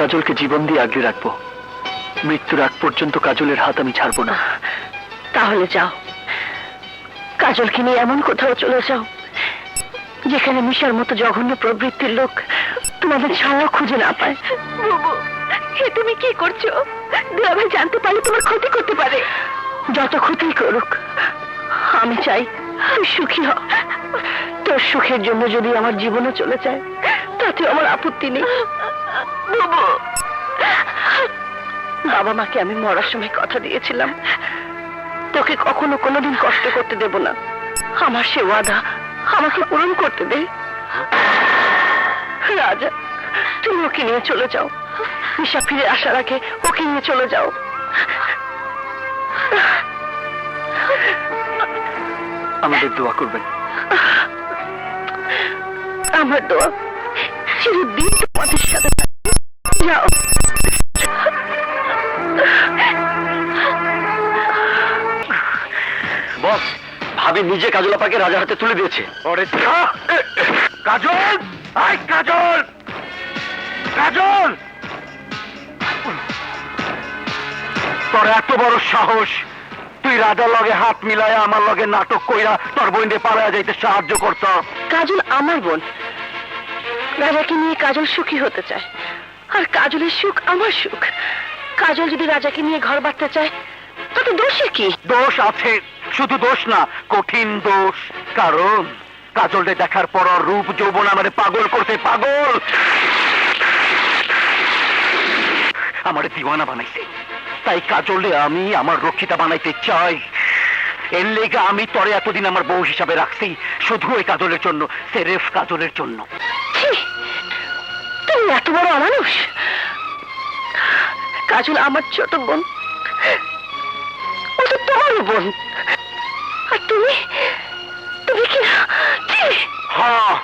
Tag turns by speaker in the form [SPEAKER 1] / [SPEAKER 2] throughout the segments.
[SPEAKER 1] কাজলকে জীবন দিয়ে আগলে রাখব। মৃত্যুর আগ পর্যন্ত কাজলের হাত আমি ছাড়বো না।
[SPEAKER 2] তাহলে যাও। কাজলকে নিয়ে এমন কোথাও চলে যাও যেখানে মিশার মতো জঘন্য প্রবৃত্তির লোক তোমাদের ছায়াও খুঁজে না পায়। বাবু এ তুমি কি করছ? দুলাভাই জানতে পারলে তোমার ক্ষতি করতে পারে। যত ক্ষতি করুক আমি চাই তুই সুখী হ। তোর সুখের জন্য যদি আমার জীবনও চলে যায় তাতে আমার আপত্তি নেই। বাবু বাবা মাকে আমি মরার সময় কথা দিয়েছিলাম। তোকে কখনো কোনোদিন কষ্ট করতে দেব না। আমার সে ওয়াদা আমাকে পূরণ করতে দে। রাজা তুমি ওকে নিয়ে চলে যাও। নিশা ফিরে আসার আগে ওকে নিয়ে চলে যাও।
[SPEAKER 1] আমাদের দোয়া করবেন।
[SPEAKER 2] আমার দোয়া চিরদিন তোমাদের সাথে
[SPEAKER 1] ভাবি নিজে কাজল আপাকে রাজার হাতে তুলে দিয়েছে। ওরে কাজল! আই কাজল! কাজল! তোর এত বড় সাহস। তুই রাজার লগে হাত মিলায়া আমার লগে নাটক কইরা তোর বইনে পালায়া যাইতে সাহায্য করত।
[SPEAKER 2] কাজল আমার বোন। রাজাকে নিয়ে কাজল সুখী হতে চায়। আর কাজলের সুখ আমার সুখ। কাজল যদি রাজাকে নিয়ে ঘর বাঁধতে চায় তাতে দোষে কি?
[SPEAKER 1] দোষ আছে। শুধু দোষ না, কঠিন দোষ। কারণ কাজলকে দেখার পর রূপ যৌবন আমারে পাগল করতে পাগল! আমারে দিওয়ানা বানাইছে। তাই কাজলে আমি আমার রক্ষিতা বানাইতে চাই। এর লেগে আমি তরে এতদিন আমার বউ হিসাবে রাখছি, শুধু ওই কাজলের জন্য, সেরেফ কাজলের জন্য।
[SPEAKER 2] তুমি এত বড় অমানুষ! কাজল আমার ছোট বোন। ও তো তোমারও বোন। আর তুমি? তুমি কি? ছি!
[SPEAKER 1] হ্যাঁ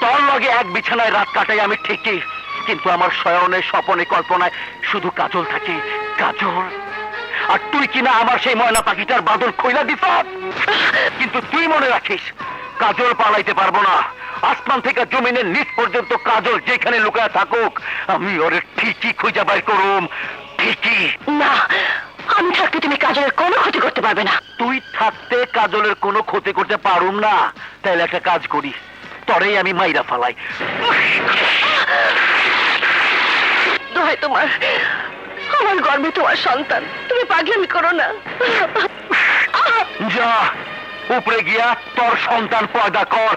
[SPEAKER 1] তোর লগে এক বিছানায় রাত কাটাই আমি ঠিকই কিন্তু আমার শয়নে স্বপনে কল্পনায় শুধু কাজল থাকে কাজল। আর তুই কিনা আমার সেই ময়না পাখিটার বাদল খইলা দিস? কিন্তু তুই মনে রাখিস কাজল পালাইতে পারব না। আসমান থেকে জমিনের নিচ পর্যন্ত কাজল যেখানে লুকায় থাকুক আমি ওরে ঠিকই খুঁজে বাই করুম। ঠিকই।
[SPEAKER 2] না আমি থাকতে তুমি কাজলের কোনো ক্ষতি করতে পারবে না।
[SPEAKER 1] তুই থাকতে কাজলের কোনো ক্ষতি করতে পারুম না। তাহলে একটা কাজ করি। তরেই আমি মাইরা ফালাই।
[SPEAKER 2] দোহাই তোমার। আমার গর্বে তোমার সন্তান। তুমি পাগলামি করো না।
[SPEAKER 1] যা উপরে গিয়া তোর সন্তান পয়দা কর।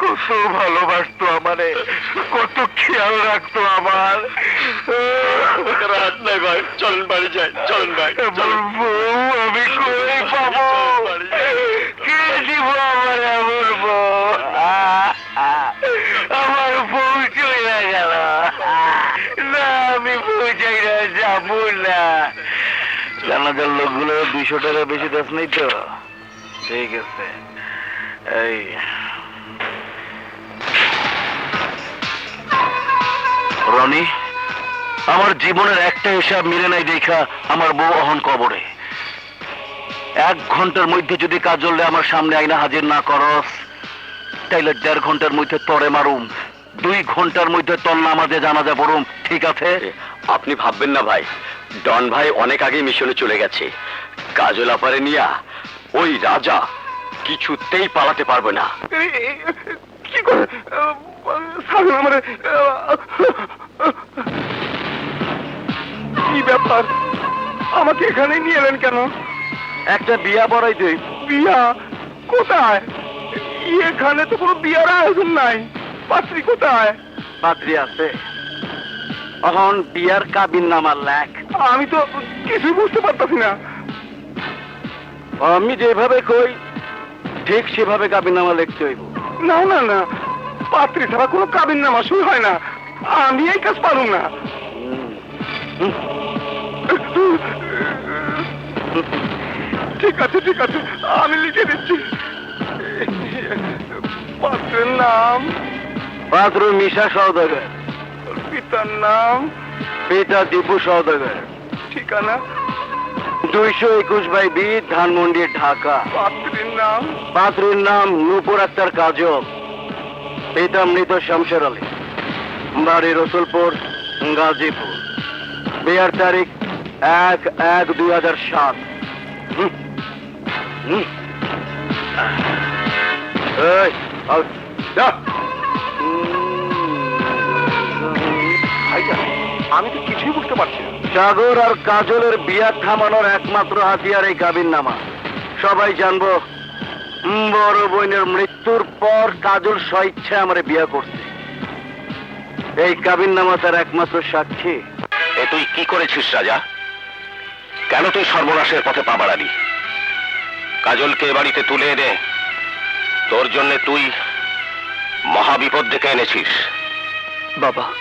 [SPEAKER 3] কত ভালোবাসতো
[SPEAKER 1] আমারে। কত খেয়াল রাখতো আমার।
[SPEAKER 3] নাই ভাই চলেন বাড়ি যাই চলেন ভাই
[SPEAKER 1] আমার আমি কই পাবো? কে দিব আমার এমন বউ? আমার বউ চলে গেল। আমি পৌঁছাই না যাব না। জানাজার লোকগুলো দুইশো টাকা বেশি দাস নেই তো? ঠিক আছে। এই রনি আমার জীবনের একটা হিসাব মিলে নাই দেখা আমার বউ অহন কবরে। এক ঘণ্টার মধ্যে যদি কাজলে আমার সামনে আইনা হাজির না করস তাইলে দেড় ঘণ্টার মধ্যে তরে মারুম দুই ঘণ্টার মধ্যে তল নামাজে জানাজা পড়ুম ঠিক আছে?
[SPEAKER 3] আপনি ভাববেন না ভাই ডন ভাই অনেক আগে মিশনে চলে গেছে। কাজল আপারে নিয়া ওই রাজা কিছুতেই পালাতে পারবে না।
[SPEAKER 1] সামনে আমার কি ব্যাপার? আমাকে এখানে নিয়ে এলেন কেন? একটা বিয়া পড়াই দে বিয়া? কোথায়? এখানে তো কোনো বিয়ার আয়োজন নাই। পাত্রী কোথায়? পাত্রী আছে। এখন বিয়ার কাবিন নামার লেখ আমি তো কিছু বুঝতে পারতাছি না। আমি যেভাবে কই ঠিক সেভাবে কাবিন নামা লিখতে হইব। না না না। পাত্রী ছাড়া কোনো কাবিন নামা শুরু হয় না। আমি এই কাজ পারুম না। ঠিক আছে ঠিক আছে আমি লিখে দিচ্ছি। পাত্রের নাম? পাত্র মিশা সৌদাগর পিতার নাম? পিতা দীপু সৌদাগর ঠিকানা? দুইশো একুশ বাই বি ধানমন্ডি ঢাকা। পাত্রীর নাম? পাত্রীর নাম নূপুর আক্তার কাজল। পিতা মৃত শামশের আলী বাড়ি রসুলপুর গাজীপুর। বিয়ার তারিখ এক এক দুই হাজার সাত। আমি তো কিছুই বুঝতে পারছি না। সাগর আর কাজলের বিয়া থামানোর একমাত্র হাতিয়ার এই গাবিন নামা। সবাই জানব বড় বোনের মৃত্যুর পর কাজল স্বইচ্ছে আমারে বিয়া করছে। এই কাবিন নামা তার একমাত্র সাক্ষী।
[SPEAKER 3] এ তুই কি করেছিস রাজা? কেন তুই সর্বনাশের পথে পা বাড়ালি? কাজলকে এ বাড়িতে তুলে এনে তোর জন্য তুই মহাবিপদ ডেকে এনেছিস।
[SPEAKER 4] বাবা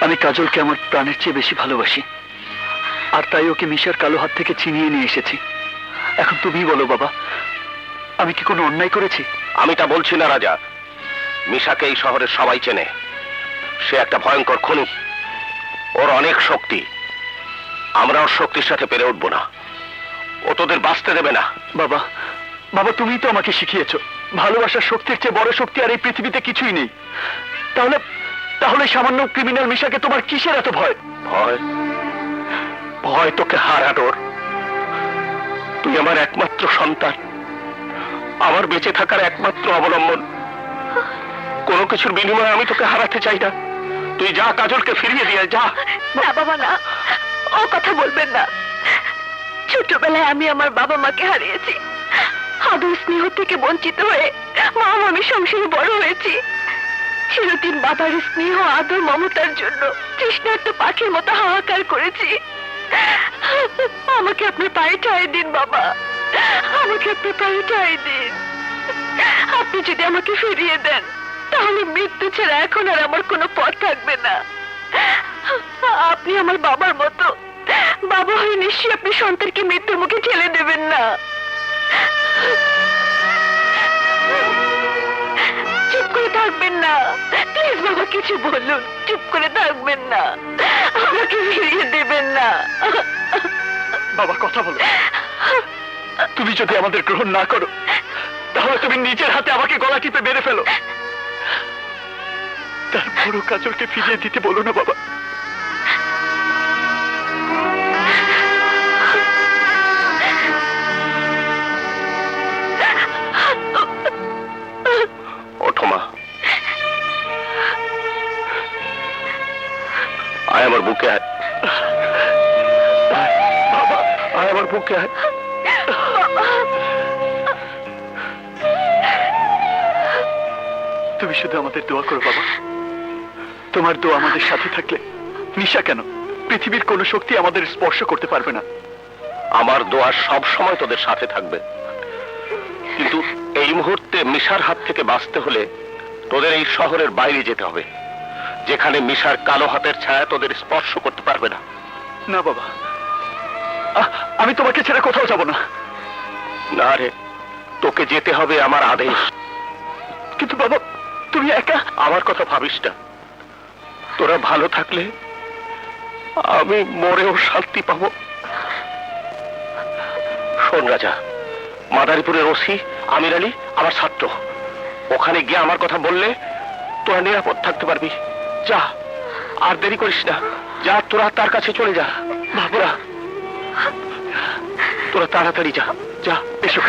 [SPEAKER 4] আমি কাজলকে আমার প্রাণের চেয়ে বেশি ভালোবাসি। আর তাই ওকে মিশার কালো হাত থেকে ছিনিয়ে নিয়ে এসেছি। এখন তুমি বলো বাবা। আমি কি কোনো অন্যায় করেছি?
[SPEAKER 3] আমি তা বলছি না রাজা। মিশাকে এই শহরের সবাই চেনে। সে একটা ভয়ঙ্কর খনি। ওর অনেক শক্তি। আমরা ওর শক্তির সাথে পেরে উঠবো না। ও তোদের বাঁচতে দেবে না।
[SPEAKER 4] বাবা বাবা তুমিই তো আমাকে শিখিয়েছ। ভালোবাসার শক্তির চেয়ে বড় শক্তি আর এই পৃথিবীতে কিছুই নেই। তাহলে তাহলে সামান্য ক্রিমিনাল মিশাকে তোমার কিসের এত ভয়?
[SPEAKER 3] ভয়? ভয় তোকে হারানোর। তুই আমার একমাত্র সন্তান। আমার বেঁচে থাকার একমাত্র অবলম্বন। কোনো কিছুর বিনিময়ে আমি তোকে হারাতে চাই না। তুই যা কাজলকে ফিরিয়ে দিয়ে যা।
[SPEAKER 2] না, বাবা, না। ও কথা বলবেন না। ছোটবেলায় আমি আমার বাবা মাকে হারিয়েছি। আদর স্নেহ থেকে বঞ্চিত হয়ে মা আমি সংসারে বড় হয়েছি। চিরদিন বাবার স্নেহ, আদর, মমতার জন্য তৃষ্ণার্ত পাখির মতো হাহাকার করেছি। আমাকে আপনার পায়ে ঠাই দিন, বাবা। আমাকে আপনার পায়ে ঠাই দিন। আপনি যদি আমাকে ফিরিয়ে দেন, তাহলে মৃত্যু ছাড়া এখন আর আমার কোনো পথ থাকবে না। আপনি আমার বাবার মতো। বাবা হয়ে নিশ্চয়ই আপনি সন্তানকে মৃত্যুর মুখে ঠেলে দেবেন না। চুপ করে থাকবেন না। কিছু বলুন, চুপ করে থাকবেন না। আমাকে ফিরিয়ে দেবেন না।
[SPEAKER 4] বাবা, কথা বলো। তুমি যদি আমাদের গ্রহণ না করো, তাহলে তুমি নিজের হাতে আমাকে গলা টিপে মেরে ফেলো। তার বড় কাজলকে ফিরিয়ে দিতে বলো না, বাবা।
[SPEAKER 3] আয়
[SPEAKER 4] তুমি শুধু আমাদের দোয়া করো বাবা। তোমার দোয়া আমাদের সাথে থাকলে নিশা কেন? পৃথিবীর কোনো শক্তি আমাদের স্পর্শ করতে পারবে না।
[SPEAKER 3] আমার দোয়া সব সময় তোদের সাথে থাকবে। কিন্তু এই মুহূর্তে মিশার হাত থেকে বাঁচতে হলে তোদের এই শহরের বাইরে যেতে হবে। যেখানে মিশার কালো হাতের ছায়া তোদের স্পর্শ করতে পারবে না।
[SPEAKER 4] না বাবা। আমি তোমাকে ছেড়ে কোথাও যাব না।
[SPEAKER 3] না রে তোকে যেতে হবে আমার আদেশ।
[SPEAKER 4] কিন্তু বাবা তুমি একা?
[SPEAKER 3] আমার কথা ভাবিস না। তোরা ভালো থাকলে আমি মরেও শান্তি পাবো। শোন রাজা মাদারীপুরের ওসি আমির আলী আমার ছাত্র। ওখানে গিয়ে আমার কথা বললে তোরা নিরাপদ থাকতে পারবি। যা আর দেরি করিস না। যা তোরা তার কাছে চলে যা। বাবুরা তোরা তাড়াতাড়ি যা যা এসো